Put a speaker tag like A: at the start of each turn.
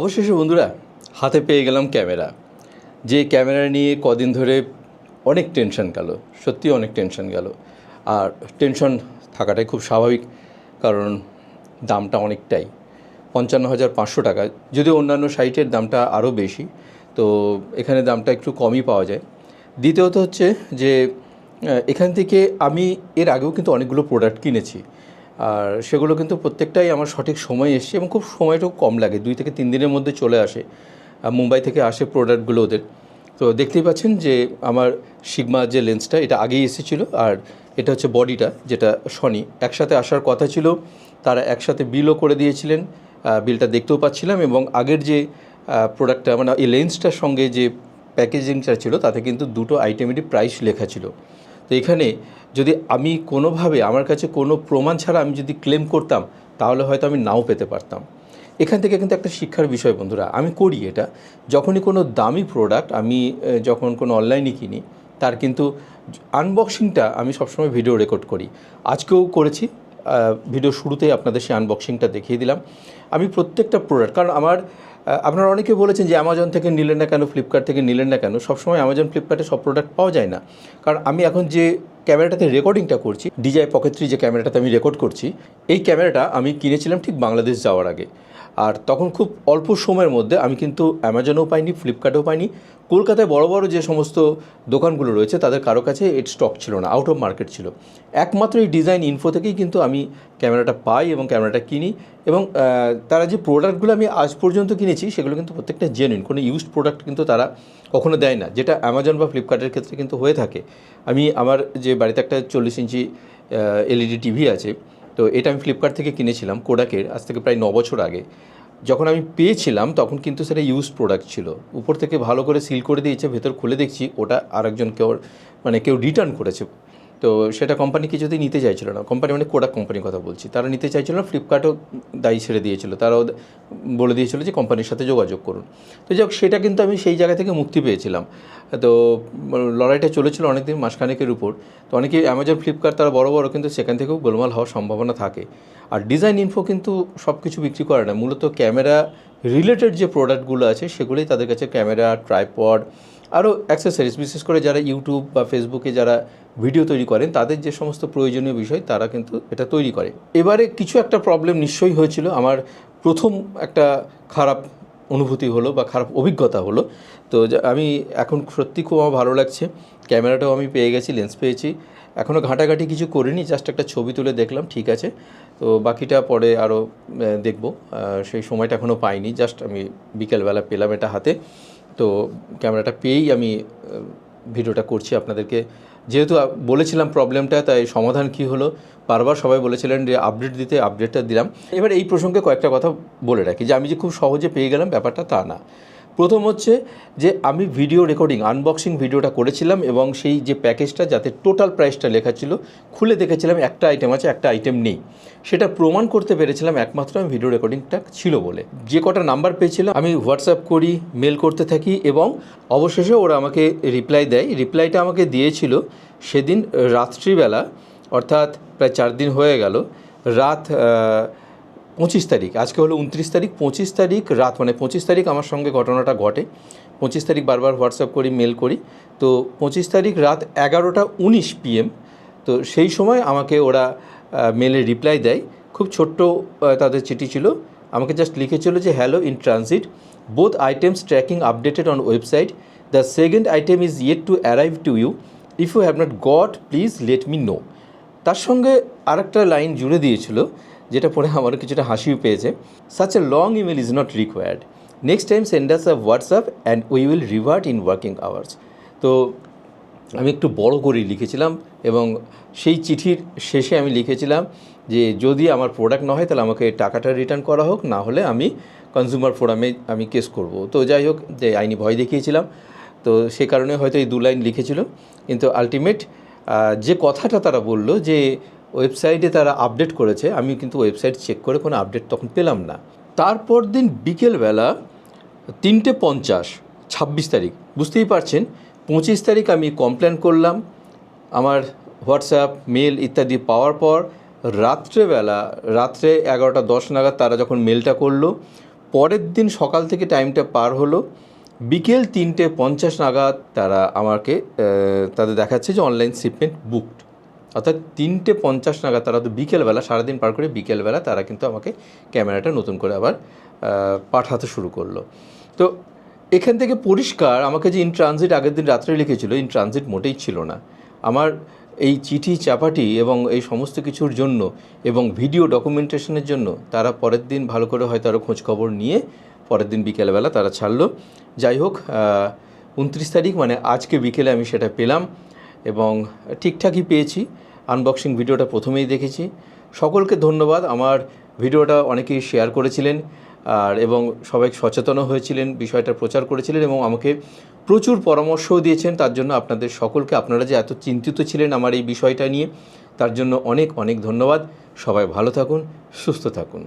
A: অবশেষে বন্ধুরা, হাতে পেয়ে গেলাম ক্যামেরা। যে ক্যামেরা নিয়ে কদিন ধরে অনেক টেনশন গেল, সত্যি অনেক টেনশন গেল। আর টেনশন থাকাটাই খুব স্বাভাবিক, কারণ দামটা অনেকটাই। পঞ্চান্ন হাজার পাঁচশো টাকা, যদিও অন্যান্য সাইটের দামটা আরও বেশি, তো এখানে দামটা একটু কমই পাওয়া যায়। দ্বিতীয়ত হচ্ছে যে এখান থেকে আমি এর আগেও কিন্তু অনেকগুলো প্রোডাক্ট কিনেছি। আর সেগুলো কিন্তু প্রত্যেকটাই আমার সঠিক সময় এসছে এবং খুব সময়টাও কম লাগে, দুই থেকে তিন দিনের মধ্যে চলে আসে। মুম্বাই থেকে আসে প্রোডাক্টগুলো ওদের। তো দেখতেই পাচ্ছেন যে আমার সিগমা যে লেন্সটা এটা আগেই এসেছিল আর এটা হচ্ছে বডিটা যেটা সনি একসাথে আসার কথা ছিল, তারা একসাথে বিলও করে দিয়েছিলেন বিলটা দেখতেও পাচ্ছিলাম এবং আগের যে প্রোডাক্টটা মানে এই লেন্সটার সঙ্গে যে প্যাকেজিংটা ছিল, তাতে কিন্তু দুটো আইটেমেরই প্রাইস লেখা ছিল। তো এখানে যদি আমি কোনোভাবে, আমার কাছে কোনো প্রমাণ ছাড়া আমি যদি ক্লেম করতাম, তাহলে হয়তো আমি নাও পেতে পারতাম। এখান থেকে কিন্তু একটা শিক্ষার বিষয় বন্ধুরা, আমি করি এটা। যখনই কোনো দামি প্রোডাক্ট আমি যখন কোনো অনলাইনে কিনি, তার কিন্তু আনবক্সিংটা আমি সবসময় ভিডিও রেকর্ড করি। আজকেও করেছি ভিডিও শুরুতেই আপনাদের সেই আনবক্সিংটা দেখিয়ে দিলাম। আমি প্রত্যেকটা প্রোডাক্ট কারণ আমার আপনারা অনেকে বলেছেন যে অ্যামাজন থেকে নিলেন না কেন ফ্লিপকার্ট থেকে নিলেন না কেন? সবসময় অ্যামাজন ফ্লিপকার্টে সব প্রোডাক্ট পাওয়া যায় না। কারণ আমি এখন যে ক্যামেরাটাতে রেকর্ডিংটা করছি ডিজাই পকেট থ্রি যে ক্যামেরাটাতে আমি রেকর্ড করছি, এই ক্যামেরাটা আমি কিনেছিলাম ঠিক বাংলাদেশ যাওয়ার আগে। আর তখন খুব অল্প সময়ের মধ্যে আমি কিন্তু অ্যামাজনও পাইনি ফ্লিপকার্টও পাইনি। কলকাতায় বড় বড় যে সমস্ত দোকানগুলো রয়েছে, তাদের কারও কাছে এর স্টক ছিল না আউট অফ মার্কেট ছিল। একমাত্র এই ডিজাইন ইনফো থেকেই কিন্তু আমি ক্যামেরাটা পাই এবং ক্যামেরাটা কিনি এবং তারা যে প্রোডাক্টগুলো আমি আজ পর্যন্ত কিনেছি, সেগুলো কিন্তু প্রত্যেকটা জেনুইন কোনো ইউজড প্রোডাক্ট কিন্তু তারা কখনো দেয় না, যেটা অ্যামাজন বা ফ্লিপকার্টের ক্ষেত্রে কিন্তু হয়ে থাকে। আমি আমার যে বাড়িতে একটা চল্লিশ ইঞ্চি এলইডি টিভি আছে তো এটা আমি ফ্লিপকার্ট থেকে কিনেছিলাম কোডাকের আজ থেকে প্রায় ন বছর আগে। যখন আমি পেয়েছিলাম, তখন কিন্তু সেটা ইউজ প্রোডাক্ট ছিল। উপর থেকে ভালো করে সিল করে দিয়েছে, ভেতর খুলে দেখছি, ওটা আরেকজন কেউ মানে কেউ রিটার্ন করেছে। তো সেটা কোম্পানি কিছুতেই নিতে চাইছিল না কোম্পানি মানে কোডাক কোম্পানির কথা বলছি, তারা নিতে চাইছিল না ফ্লিপকার্টও দায়ী ছেড়ে দিয়েছিল, তারাও বলে দিয়েছিল যে কোম্পানির সাথে যোগাযোগ করুন। তো যাক, সেটা কিন্তু আমি সেই জায়গা থেকে মুক্তি পেয়েছিলাম। তো লড়াইটা চলেছিল অনেকদিন, মাসখানেকের উপর। তো অনেকে অ্যামাজন ফ্লিপকার্ট তারা বড় বড়, কিন্তু সেখান থেকেও গোলমাল হওয়ার সম্ভাবনা থাকে। আর ডিজাইন ইনফো কিন্তু সব কিছু বিক্রি করে না, মূলত ক্যামেরা রিলেটেড যে প্রোডাক্টগুলো আছে, সেগুলোই তাদের কাছে ক্যামেরা ট্রাইপড আরও অ্যাক্সেসরিজ বিশেষ করে যারা ইউটিউব বা ফেসবুকে যারা ভিডিও তৈরি করেন, তাদের যে সমস্ত প্রয়োজনীয় বিষয়, তারা কিন্তু এটা তৈরি করে। এবারে কিছু একটা প্রবলেম নিশ্চয়ই হয়েছিল। আমার প্রথম একটা খারাপ অনুভূতি হলো বা খারাপ অভিজ্ঞতা হলো। তো আমি এখন সত্যি খুব আমার ভালো লাগছে। ক্যামেরাটাও আমি পেয়ে গেছি লেন্স পেয়েছি। এখনও ঘাঁটাঘাঁটি কিছু করিনি জাস্ট একটা ছবি তুলে দেখলাম, ঠিক আছে। তো বাকিটা পরে আরও দেখব। সেই সময়টা এখনও পাইনি জাস্ট আমি বিকেলবেলা পেলাম এটা হাতে। তো ক্যামেরাটা পেয়েই আমি ভিডিওটা করছি আপনাদেরকে। যেহেতু বলেছিলাম প্রবলেমটা, তাই সমাধান কি হলো? বারবার সবাই বলেছিলেন যে আপডেট দিতে, আপডেটটা দিলাম। এবার এই প্রসঙ্গে কয়েকটা কথা বলে রাখি। যে আমি যে খুব সহজে পেয়ে গেলাম, ব্যাপারটা তা না। প্রথম হচ্ছে যে আমি ভিডিও রেকর্ডিং আনবক্সিং ভিডিওটা করেছিলাম এবং সেই যে প্যাকেজটা যাতে টোটাল প্রাইসটা লেখা ছিল, খুলে দেখেছিলাম একটা আইটেম আছে, একটা আইটেম নেই। সেটা প্রমাণ করতে পেরেছিলাম একমাত্র আমি ভিডিও রেকর্ডিংটা ছিল বলে। যে কটা নাম্বার পেয়েছিলাম, আমি হোয়াটসঅ্যাপ করি মেল করতে থাকি এবং অবশেষে ওরা আমাকে রিপ্লাই দেয়। রিপ্লাইটা আমাকে দিয়েছিল সেদিন রাত্রিবেলা, অর্থাৎ প্রায় চার দিন হয়ে গেল। রাত পঁচিশ তারিখ, আজকে হলো উনত্রিশ তারিখ, পঁচিশ তারিখ রাত মানে পঁচিশ তারিখ আমার সঙ্গে ঘটনাটা ঘটে। পঁচিশ তারিখ বারবার হোয়াটসঅ্যাপ করি, মেল করি। তো পঁচিশ তারিখ রাত এগারোটা উনিশ পিএম, তো সেই সময় আমাকে ওরা মেলে রিপ্লাই দেয়। খুব ছোট্ট তাদের চিঠি ছিল। আমাকে জাস্ট লিখেছিল যে hello in transit both items tracking updated on website the second item is yet to arrive to you if you have not got please let me know তার সঙ্গে আরেকটা লাইন জুড়ে দিয়েছিল যেটা পড়ে আমার কিছুটা হাসিও পেয়েছে। Such a long email is not required next time send us a WhatsApp and we will revert in working hours তো আমি একটু বড় করেই লিখেছিলাম এবং সেই চিঠির শেষে আমি লিখেছিলাম যে যদি আমার প্রোডাক্ট না হয় তাহলে আমাকে টাকাটা রিটার্ন করা হোক, না হলে আমি কনজিউমার ফোরামে আমি কেস করব। তো যাই হোক, যে আইনি ভয় দেখিয়েছিলাম। তো সে কারণে হয়তো এই দু লাইন লিখেছিল। কিন্তু আলটিমেট যে কথাটা তারা বলল যে ওয়েবসাইটে তারা আপডেট করেছে। আমি কিন্তু ওয়েবসাইট চেক করে কোনো আপডেট তখন পেলাম না। তারপর দিন বিকেলবেলা তিনটে পঞ্চাশ, ছাব্বিশ তারিখ, বুঝতেই পারছেন? পঁচিশ তারিখ আমি কমপ্লেন করলাম। আমার হোয়াটসঅ্যাপ মেল ইত্যাদি পাওয়ার পর রাত্রেবেলা, রাত্রে এগারোটা দশ নাগাদ তারা যখন মেলটা করল, পরের দিন সকাল থেকে টাইমটা পার হলো। বিকেল তিনটে পঞ্চাশ নাগাদ তারা আমাকে তাদের দেখাচ্ছে যে অনলাইন শিপমেন্ট বুকড অর্থাৎ তিনটে পঞ্চাশ নাগাদ তারা তো বিকেলবেলা, সারাদিন পার করে বিকেলবেলা তারা কিন্তু আমাকে ক্যামেরাটা নতুন করে আবার পাঠাতে শুরু করল। তো এখান থেকে পরিষ্কার আমাকে যে ইন ট্রানজিট আগের দিন রাত্রে লিখেছিল ইন ট্রানজিট মোটেই ছিল না। আমার এই চিঠি, চাপাটি এবং এই সমস্ত কিছুর জন্য এবং ভিডিও ডকুমেন্টেশনের জন্য তারা পরের দিন ভালো করে হয়তো আরও খোঁজখবর নিয়ে পরের দিন বিকেলবেলা তারা ছাড়লো। যাই হোক উনত্রিশ তারিখ মানে আজকে বিকেলে আমি সেটা পেলাম। এবং ঠিকঠাকই পেয়েছি। আনবক্সিং ভিডিওটা প্রথমেই দেখেছি। সকলকে ধন্যবাদ। আমার ভিডিওটা অনেকেই শেয়ার করেছিলেন আর এবং সবাই সচেতনও হয়েছিলেন, বিষয়টা প্রচার করেছিলেন এবং আমাকে প্রচুর পরামর্শও দিয়েছেন। তার জন্য আপনাদের সকলকে, আপনারা যে এত চিন্তিত ছিলেন আমার এই বিষয়টা নিয়ে, তার জন্য অনেক অনেক ধন্যবাদ। সবাই ভালো থাকুন, সুস্থ থাকুন।